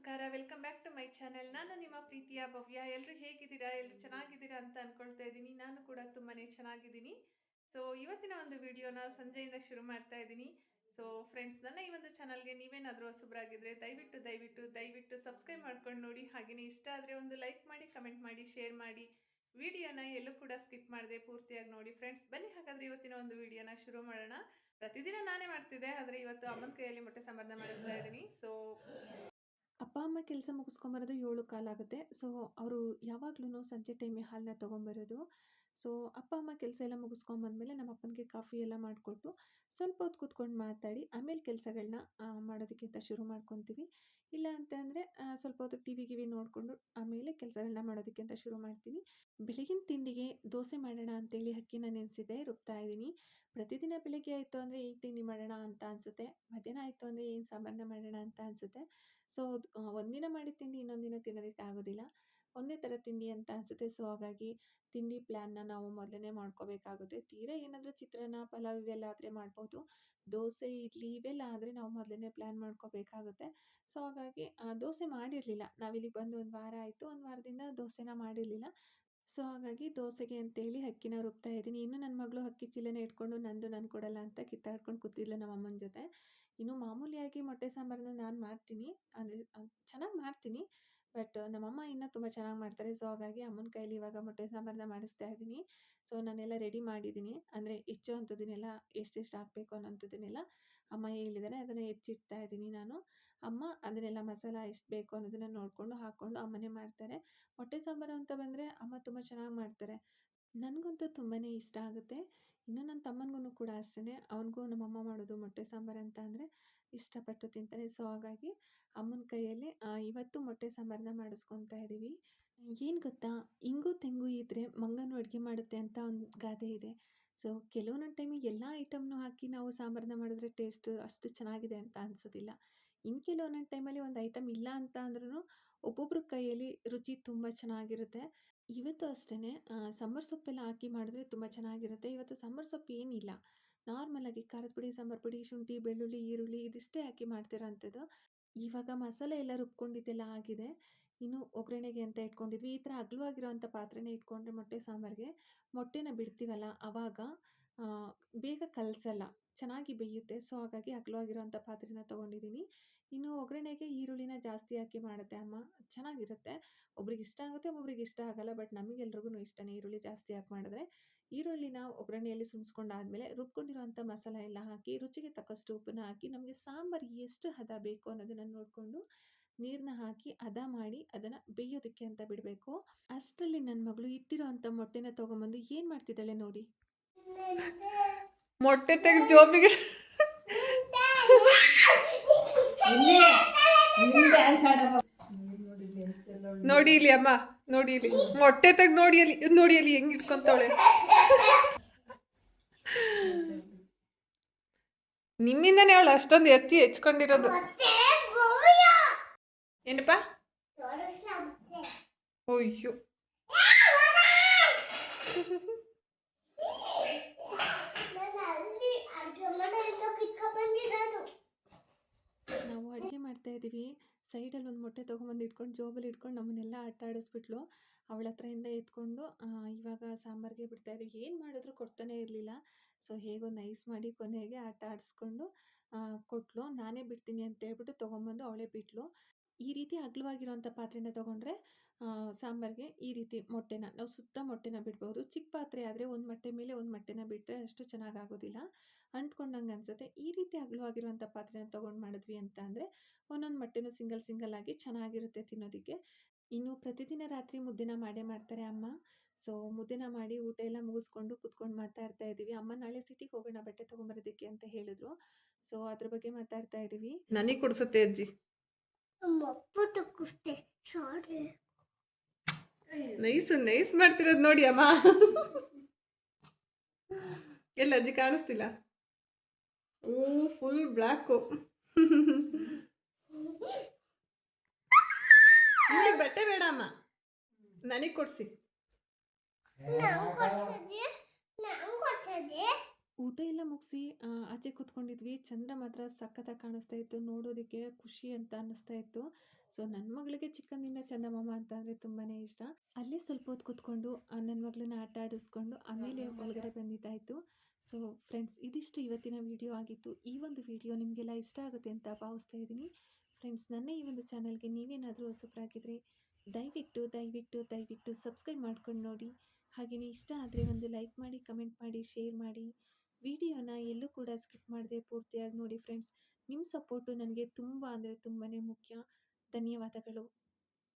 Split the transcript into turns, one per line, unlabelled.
ನಮಸ್ಕಾರ welcome back to my channel ನಾನು ನಿಮ್ಮ ಪ್ರೀತಿಯ ಭವ್ಯ. ಎಲ್ಲರೂ ಹೇಗಿದ್ದೀರಾ? ಎಲ್ಲರೂ ಚೆನ್ನಾಗಿದ್ದೀರಾ ಅಂತ ಅನ್ಕೊಳ್ತಾ ಇದ್ದೀನಿ. ನಾನು ಕೂಡ ತುಂಬಾನೇ ಚೆನ್ನಾಗಿದ್ದೀನಿ. ಸೊ ಇವತ್ತಿನ ಒಂದು ವಿಡಿಯೋನ ಸಂಜೆಯಿಂದ ಶುರು ಮಾಡ್ತಾ ಇದ್ದೀನಿ. ಸೊ ಫ್ರೆಂಡ್ಸ್ ನನ್ನ ಈ ಒಂದು ಚಾನಲ್ಗೆ ನೀವೇನಾದರೂ ಹೊಸಬ್ರಾಗಿದ್ರೆ ದಯವಿಟ್ಟು ದಯವಿಟ್ಟು ದಯವಿಟ್ಟು ಸಬ್ಸ್ಕ್ರೈಬ್ ಮಾಡ್ಕೊಂಡು ನೋಡಿ. ಹಾಗೆಯೇ ಇಷ್ಟ ಆದರೆ ಒಂದು ಲೈಕ್ ಮಾಡಿ ಕಮೆಂಟ್ ಮಾಡಿ ಶೇರ್ ಮಾಡಿ. ವಿಡಿಯೋನ ಎಲ್ಲೂ ಕೂಡ ಸ್ಕಿಪ್ ಮಾಡದೆ ಪೂರ್ತಿಯಾಗಿ ನೋಡಿ. ಫ್ರೆಂಡ್ಸ್ ಬನ್ನಿ ಹಾಗಾದ್ರೆ ಇವತ್ತಿನ ಒಂದು ವಿಡಿಯೋನ ಶುರು ಮಾಡೋಣ. ಪ್ರತಿದಿನ ನಾನೇ ಮಾಡ್ತಿದ್ದೆ, ಆದರೆ ಇವತ್ತು ಅಮ್ಮನ ಕೈಯಲ್ಲಿ ಮೊಟ್ಟೆ ಸಂಬಂಧ ಮಾಡಿಸ್ತಾ ಇದ್ದೀನಿ. ಸೊ
ಅಪ್ಪ, ಅಮ್ಮ ಕೆಲಸ ಮುಗಿಸ್ಕೊಂಬರೋದು ಏಳು ಕಾಲಾಗುತ್ತೆ ಸೊ, ಅವರು ಯಾವಾಗ್ಲೂ ಸಂಜೆ ಟೈಮಿಗೆ ಹಾಲನ್ನ ತೊಗೊಂಬರೋದು. ಸೊ, ಅಪ್ಪ, ಅಮ್ಮ ಕೆಲಸ ಎಲ್ಲ ಮುಗಿಸ್ಕೊಂಬಂದ್ಮೇಲೆ ನಮ್ಮ ಅಪ್ಪನಿಗೆ ಕಾಫಿ ಎಲ್ಲ ಮಾಡಿಕೊಟ್ಟು ಸ್ವಲ್ಪ ಹೊತ್ತು ಕೂತ್ಕೊಂಡು ಮಾತಾಡಿ, ಆಮೇಲೆ ಕೆಲಸಗಳನ್ನ ಮಾಡೋದಕ್ಕಿಂತ ಶುರು ಮಾಡ್ಕೊತೀವಿ. ಇಲ್ಲ ಅಂತ ಅಂದರೆ ಸ್ವಲ್ಪ ಹೊತ್ತು ಟಿ ವಿ, ಗಿವಿ ನೋಡಿಕೊಂಡು ಆಮೇಲೆ ಕೆಲಸಗಳನ್ನ ಮಾಡೋದಕ್ಕಿಂತ ಶುರು ಮಾಡ್ತೀನಿ. ಬೆಳಗಿನ ತಿಂಡಿಗೆ ದೋಸೆ ಮಾಡೋಣ ಅಂತೇಳಿ ಹಕ್ಕಿನ ನೆನೆಸಿದೆ, ರುಬ್ತಾ ಇದ್ದೀನಿ. ಪ್ರತಿದಿನ ಬೆಳಗ್ಗೆ ಆಯಿತು ಅಂದರೆ ಏನು ತಿಂಡಿ ಮಾಡೋಣ ಅಂತ ಅನಿಸುತ್ತೆ, ಮಧ್ಯಾಹ್ನ ಆಯಿತು ಅಂದರೆ ಏನು ಸಾಂಬಾರನ್ನ ಮಾಡೋಣ ಅಂತ ಅನಿಸುತ್ತೆ. ಸೊ ಒಂದಿನ ಮಾಡಿದ ತಿಂಡಿ ಇನ್ನೊಂದಿನ ದಿನ ತಿನ್ನೋದಕ್ಕೆ ಆಗೋದಿಲ್ಲ. ಒಂದೇ ಥರ ತಿಂಡಿ ಅಂತ ಅನಿಸುತ್ತೆ. ಸೊ ಹಾಗಾಗಿ ತಿಂಡಿ ಪ್ಲ್ಯಾನ್ನ ನಾವು ಮೊದಲೇ ಮಾಡ್ಕೋಬೇಕಾಗುತ್ತೆ. ತೀರಾ ಏನಾದರೂ ಚಿತ್ರಾನ್ನ, ಪಲಾವ್ ಇವೆಲ್ಲ ಆದರೆ ಮಾಡ್ಬೋದು. ದೋಸೆ, ಇಡ್ಲಿ ಇವೆಲ್ಲ ಆದರೆ ನಾವು ಮೊದಲೇ ಪ್ಲ್ಯಾನ್ ಮಾಡ್ಕೋಬೇಕಾಗುತ್ತೆ. ಸೊ ಹಾಗಾಗಿ ದೋಸೆ ಮಾಡಿರಲಿಲ್ಲ. ನಾವಿಲ್ಲಿಗೆ ಬಂದು ಒಂದು ವಾರ ಆಯಿತು. ಒಂದು ವಾರದಿಂದ ದೋಸೆನ ಮಾಡಿರಲಿಲ್ಲ. ಸೊ ಹಾಗಾಗಿ ದೋಸೆಗೆ ಅಂತೇಳಿ ಅಕ್ಕಿನ ರುಬ್ತಾ ಇದ್ದೀನಿ. ಇನ್ನು ನನ್ನ ಮಗಳು ಅಕ್ಕಿ ಚೀಲನ ಇಟ್ಕೊಂಡು ನಂದು ನಾನು ಕೊಡಲ್ಲ ಅಂತ ಕಿತ್ತಾಡ್ಕೊಂಡು ಕೂತಿದ್ಲು ನಮ್ಮ ಅಮ್ಮನ ಜೊತೆ. ಇನ್ನು ಮಾಮೂಲಿಯಾಗಿ ಮೊಟ್ಟೆ ಸಾಂಬಾರನ್ನ ನಾನು ಮಾಡ್ತೀನಿ. ಅಂದರೆ ಚೆನ್ನಾಗಿ ಮಾಡ್ತೀನಿ. ಬಟ್ ನಮ್ಮಮ್ಮ ಇನ್ನೂ ತುಂಬ ಚೆನ್ನಾಗಿ ಮಾಡ್ತಾರೆ. ಸೊ ಹಾಗಾಗಿ ಅಮ್ಮನ ಕೈಲಿ ಇವಾಗ ಮೊಟ್ಟೆ ಸಾಂಬಾರನ್ನ ಮಾಡಿಸ್ತಾ ಇದ್ದೀನಿ. ಸೊ ನಾನೆಲ್ಲ ರೆಡಿ ಮಾಡಿದ್ದೀನಿ. ಅಂದರೆ ಹೆಚ್ಚು ಅಂಥದ್ದನ್ನೆಲ್ಲ ಎಷ್ಟೆಷ್ಟು ಹಾಕಬೇಕು ಅನ್ನೋಂಥದ್ದನ್ನೆಲ್ಲ ಅಮ್ಮ ಹೇಳಿದ್ದಾರೆ ಅದನ್ನು ಹೆಚ್ಚಿಡ್ತಾ ಇದ್ದೀನಿ ನಾನು. ಅಮ್ಮ, ಅದನ್ನೆಲ್ಲ ಮಸಾಲ ಎಷ್ಟು ಬೇಕು ಅನ್ನೋದನ್ನು ನೋಡಿಕೊಂಡು ಹಾಕ್ಕೊಂಡು ಅಮ್ಮನೇ ಮಾಡ್ತಾರೆ. ಮೊಟ್ಟೆ ಸಾಂಬಾರು ಅಂತ ಬಂದರೆ ಅಮ್ಮ ತುಂಬ ಚೆನ್ನಾಗಿ ಮಾಡ್ತಾರೆ. ನನಗಂತೂ ತುಂಬಾ ಇಷ್ಟ ಆಗುತ್ತೆ. ಇನ್ನು ನನ್ನ ತಮ್ಮನಿಗೂ ಕೂಡ ಅಷ್ಟೇ ಅವನಿಗೂ ನಮ್ಮಮ್ಮ ಮಾಡೋದು ಮೊಟ್ಟೆ ಸಾಂಬಾರು ಅಂತ ಅಂದರೆ ಇಷ್ಟಪಟ್ಟು ತಿಂತಾನೆ ಸೊ, ಹಾಗಾಗಿ ಅಮ್ಮನ ಕೈಯಲ್ಲಿ ಇವತ್ತು ಮೊಟ್ಟೆ ಸಾಂಬಾರನ್ನ ಮಾಡಿಸ್ಕೊತಾ ಇದ್ದೀವಿ ಏನು ಗೊತ್ತಾ? ಇಂಗು, ತೆಂಗು ಇದ್ದರೆ ಮಂಗನೂ ಅಡುಗೆ ಮಾಡುತ್ತೆ ಅಂತ ಒಂದು ಗಾದೆ ಇದೆ. ಸೊ, ಕೆಲವೊಂದೊಂದು ಟೈಮಿಗೆ ಎಲ್ಲ ಐಟಮ್ನು ಹಾಕಿ ನಾವು ಸಾಂಬಾರನ್ನ ಮಾಡಿದ್ರೆ ಟೇಸ್ಟ್ ಅಷ್ಟು ಚೆನ್ನಾಗಿದೆ ಅಂತ ಅನಿಸೋದಿಲ್ಲ. ಇನ್ನು ಕೆಲವೊಂದೊಂದು ಟೈಮಲ್ಲಿ ಒಂದು ಐಟಮ್ ಇಲ್ಲ ಅಂತ ಅಂದ್ರೂ ಒಬ್ಬೊಬ್ಬರ ಕೈಯಲ್ಲಿ ರುಚಿ ತುಂಬ ಚೆನ್ನಾಗಿರುತ್ತೆ. ಇವತ್ತು ಅಷ್ಟೇ ಸಾಂಬಾರು ಸೊಪ್ಪೆಲ್ಲ ಹಾಕಿ ಮಾಡಿದ್ರೆ ತುಂಬ ಚೆನ್ನಾಗಿರುತ್ತೆ. ಇವತ್ತು ಸಾಂಬಾರು ಸೊಪ್ಪು ಏನಿಲ್ಲ. ನಾರ್ಮಲಾಗಿ ಖಾರದ ಪುಡಿ, ಸಾಂಬಾರು ಪುಡಿ, ಶುಂಠಿ, ಬೆಳ್ಳುಳ್ಳಿ, ಈರುಳ್ಳಿ ಇದಿಷ್ಟೇ ಹಾಕಿ ಮಾಡ್ತಿರೋ ಅಂಥದ್ದು ಇವಾಗ ಮಸಾಲೆ ಎಲ್ಲ ರುಬ್ಕೊಂಡಿದ್ದೆಲ್ಲ ಆಗಿದೆ. ಇನ್ನು ಒಗ್ಗರಣೆಗೆ ಅಂತ ಇಟ್ಕೊಂಡಿದ್ವಿ. ಈ ಥರ ಅಗಲವಾಗಿರೋವಂಥ ಪಾತ್ರೆನೇ ಇಟ್ಕೊಂಡ್ರೆ ಮೊಟ್ಟೆ ಸಾಂಬಾರಿಗೆ ಮೊಟ್ಟೆನ ಬಿಡ್ತೀವಲ್ಲ ಆವಾಗ ಬೇಗ ಕಲಸಲ್ಲ, ಚೆನ್ನಾಗಿ ಬೇಯುತ್ತೆ. ಸೊ, ಹಾಗಾಗಿ ಅಗಲವಾಗಿರೋವಂಥ ಪಾತ್ರೆನ ತೊಗೊಂಡಿದ್ದೀನಿ. ಇನ್ನು ಒಗ್ಗರಣೆಗೆ ಈರುಳ್ಳಿನ ಜಾಸ್ತಿ ಹಾಕಿ ಮಾಡುತ್ತೆ ಅಮ್ಮ. ಚೆನ್ನಾಗಿರುತ್ತೆ. ಒಬ್ರಿಗೆ ಇಷ್ಟ ಆಗುತ್ತೆ ಒಬ್ಬೊಬ್ರಿಗೆ ಇಷ್ಟ ಆಗಲ್ಲ, ಬಟ್ ನಮಗೆಲ್ರಿಗೂ ಇಷ್ಟನೇ ಈರುಳ್ಳಿ ಜಾಸ್ತಿ ಹಾಕಿ ಮಾಡಿದ್ರೆ. ಈರುಳ್ಳಿನ ಒಗ್ಗರಣೆಯಲ್ಲಿ ಸುಮ್ಸ್ಕೊಂಡಾದ್ಮೇಲೆ ರುಬ್ಕೊಂಡಿರೋವಂಥ ಮಸಾಲ ಎಲ್ಲ ಹಾಕಿ, ರುಚಿಗೆ ತಕ್ಕಷ್ಟು ಉಪ್ಪನ್ನ ಹಾಕಿ, ನಮಗೆ ಸಾಂಬಾರು ಎಷ್ಟು ಹದ ಬೇಕು ಅನ್ನೋದನ್ನು ನೋಡಿಕೊಂಡು ನೀರನ್ನ ಹಾಕಿ ಹದ ಮಾಡಿ ಅದನ್ನು ಬೇಯೋದಕ್ಕೆ ಅಂತ ಬಿಡಬೇಕು. ಅಷ್ಟರಲ್ಲಿ ನನ್ನ ಮಗಳು ಇಟ್ಟಿರೋ ಅಂಥ ಮೊಟ್ಟೆನ ತೊಗೊಂಬಂದು ಏನು ಮಾಡ್ತಿದ್ದಾಳೆ ನೋಡಿ.
ಮೊಟ್ಟೆ ತೆಗೆದು ಜೋಬಿಗೆ ನೋಡಿ ಇಲ್ಲಿ ಅಮ್ಮ ನೋಡಿ ಇಲ್ಲಿ. ಮೊಟ್ಟೆ ತೆಗ್ದು ನೋಡಿ ಅಲ್ಲಿ ನೋಡಿ ಅಲ್ಲಿ ಹೆಂಗ್ ಇಟ್ಕೊಂತವಳೆ. ನಿಮ್ಮಿಂದನೇ ಅವಳು ಅಷ್ಟೊಂದು ಎತ್ತಿ ಹೆಚ್ಕೊಂಡಿರೋದು. ಏನಪ್ಪ ಅಯ್ಯೋ
ನಾವು ಅಡುಗೆ ಮಾಡ್ತಾ ಇದ್ದೀವಿ. ಸೈಡಲ್ಲಿ ಒಂದು ಮೊಟ್ಟೆ ತೊಗೊಂಬಂದು ಇಟ್ಕೊಂಡು, ಜೋಬಲ್ಲಿ ಇಟ್ಕೊಂಡು ನಮ್ಮನ್ನೆಲ್ಲ ಆಟ ಆಡಿಸ್ಬಿಟ್ಲು. ಅವಳ ಹತ್ರದಿಂದ ಎತ್ಕೊಂಡು ಇವಾಗ ಸಾಂಬಾರಿಗೆ ಬಿಡ್ತಾ ಇದ್ದೀವಿ ಏನು ಮಾಡಿದ್ರು ಕೊಡ್ತಾನೆ ಇರಲಿಲ್ಲ. ಸೊ ಹೇಗೋ ನೈಸ್ ಮಾಡಿ ಕೊನೆಗೆ ಆಟ ಆಡಿಸ್ಕೊಂಡು ಕೊಟ್ಲು. ನಾನೇ ಬಿಡ್ತೀನಿ ಅಂತ ಹೇಳ್ಬಿಟ್ಟು ತೊಗೊಂಬಂದು ಅವಳೇ ಬಿಟ್ಲು. ಈ ರೀತಿ ಅಗ್ಲವಾಗಿರುವಂಥ ಪಾತ್ರೆನ ತೊಗೊಂಡ್ರೆ ಸಾಂಬಾರಿಗೆ ಈ ರೀತಿ ಮೊಟ್ಟೆನ, ನಾವು ಸುತ್ತ ಮೊಟ್ಟೆನ ಬಿಡ್ಬೋದು. ಚಿಕ್ಕ ಪಾತ್ರೆ ಆದರೆ ಒಂದು ಮೊಟ್ಟೆ ಮೇಲೆ ಒಂದು ಮೊಟ್ಟೆನ ಬಿಟ್ಟರೆ ಅಷ್ಟು ಚೆನ್ನಾಗಾಗೋದಿಲ್ಲ ಅಂಟ್ಕೊಂಡಂಗೆ ಅನಿಸುತ್ತೆ. ಈ ರೀತಿ ಅಗ್ಲವಾಗಿರುವಂಥ ಪಾತ್ರೆನ ತೊಗೊಂಡು ಮಾಡಿದ್ವಿ ಅಂತ ಅಂದರೆ, ಒಂದೊಂದು ಮೊಟ್ಟೆನೂ ಸಿಂಗಲ್ ಸಿಂಗಲ್ ಆಗಿ ಚೆನ್ನಾಗಿರುತ್ತೆ ತಿನ್ನೋದಕ್ಕೆ. ಇನ್ನು ಪ್ರತಿದಿನ ರಾತ್ರಿ ಮುದ್ದೆನ ಮಾಡೇ ಮಾಡ್ತಾರೆ ಅಮ್ಮ. ಸೊ, ಮುದ್ದೆನ ಮಾಡಿ ಊಟ ಎಲ್ಲ ಮುಗಿಸ್ಕೊಂಡು ಕುತ್ಕೊಂಡು ಮಾತಾಡ್ತಾ ಇದ್ದೀವಿ ಅಮ್ಮ ನಾಳೆ ಸಿಟಿಗೆ ಹೋಗೋಣ, ಬಟ್ಟೆ ತೊಗೊಂಬರೋದಕ್ಕೆ ಅಂತ ಹೇಳಿದ್ರು. ಸೊ, ಅದ್ರ ಬಗ್ಗೆ ಮಾತಾಡ್ತಾ ಇದ್ದೀವಿ
ನನಗೆ ಕೊಡಿಸುತ್ತೆ ಅಜ್ಜಿ. ನೈಸು, ನೈಸ್ ಮಾಡ್ತಿರೋದು ನೋಡಿ ಅಮ್ಮ. ಎಲ್ಲ ಅಜ್ಜಿ ಕಾಣಿಸ್ತಿಲ್ಲ. ಓ ಫುಲ್ ಬ್ಲ್ಯಾಕು ನಿಮಗೆ ಬಟ್ಟೆ ಬೇಡ ಅಮ್ಮ. ನನಗೆ ಕೊಡಿಸಿ
ನಾವು ಕೊಡ್ಸೋದು ನಾವು ಕೊಡ್ಸೋದು
ಊಟ ಎಲ್ಲ ಮುಗಿಸಿ ಆಚೆ ಕೂತ್ಕೊಂಡಿದ್ವಿ. ಚಂದ್ರ ಮಾತ್ರ ಸಖತ್ತಾಗಿ ಕಾಣಿಸ್ತಾ ಇತ್ತು. ನೋಡೋದಕ್ಕೆ ಖುಷಿ ಅಂತ ಅನ್ನಿಸ್ತಾ ಇತ್ತು. ಸೊ ನನ್ನ ಮಗಳಿಗೆ ಚಿಕ್ಕಂದಿಂದ ಚಂದಮಾಮ ಅಂತ ಅಂದರೆ ತುಂಬಾ ಇಷ್ಟ. ಅಲ್ಲೇ ಸ್ವಲ್ಪ ಹೊತ್ತು ಕೂತ್ಕೊಂಡು ನನ್ನ ಮಗಳನ್ನ ಆಟ ಆಡಿಸ್ಕೊಂಡು ಆಮೇಲೆ ಒಳಗಡೆ ಬಂದಿದ್ದಾಯಿತು. ಸೊ ಫ್ರೆಂಡ್ಸ್ ಇದಿಷ್ಟು ಇವತ್ತಿನ ವಿಡಿಯೋ ಆಗಿತ್ತು. ಈ ಒಂದು ವಿಡಿಯೋ ನಿಮಗೆಲ್ಲ ಇಷ್ಟ ಆಗುತ್ತೆ ಅಂತ ಭಾವಿಸ್ತಾ ಇದ್ದೀನಿ. ಫ್ರೆಂಡ್ಸ್ ನನ್ನ ಈ ಒಂದು ಚಾನಲ್ಗೆ ನೀವೇನಾದರೂ ಹೊಸಬ್ರಾಗಿದ್ದರೆ ದಯವಿಟ್ಟು ದಯವಿಟ್ಟು ದಯವಿಟ್ಟು ಸಬ್ಸ್ಕ್ರೈಬ್ ಮಾಡ್ಕೊಂಡು ನೋಡಿ. ಹಾಗೆಯೇ ಇಷ್ಟ ಆದರೆ ಒಂದು ಲೈಕ್ ಮಾಡಿ ಕಮೆಂಟ್ ಮಾಡಿ ಶೇರ್ ಮಾಡಿ. ವಿಡಿಯೋನ ಎಲ್ಲೂ ಕೂಡ ಸ್ಕಿಪ್ ಮಾಡದೆ ಪೂರ್ತಿಯಾಗಿ ನೋಡಿ ಫ್ರೆಂಡ್ಸ್. ನಿಮ್ಮ ಸಪೋರ್ಟು ನನಗೆ ತುಂಬ ಅಂದರೆ ತುಂಬಾ ಮುಖ್ಯ. ಧನ್ಯವಾದಗಳು.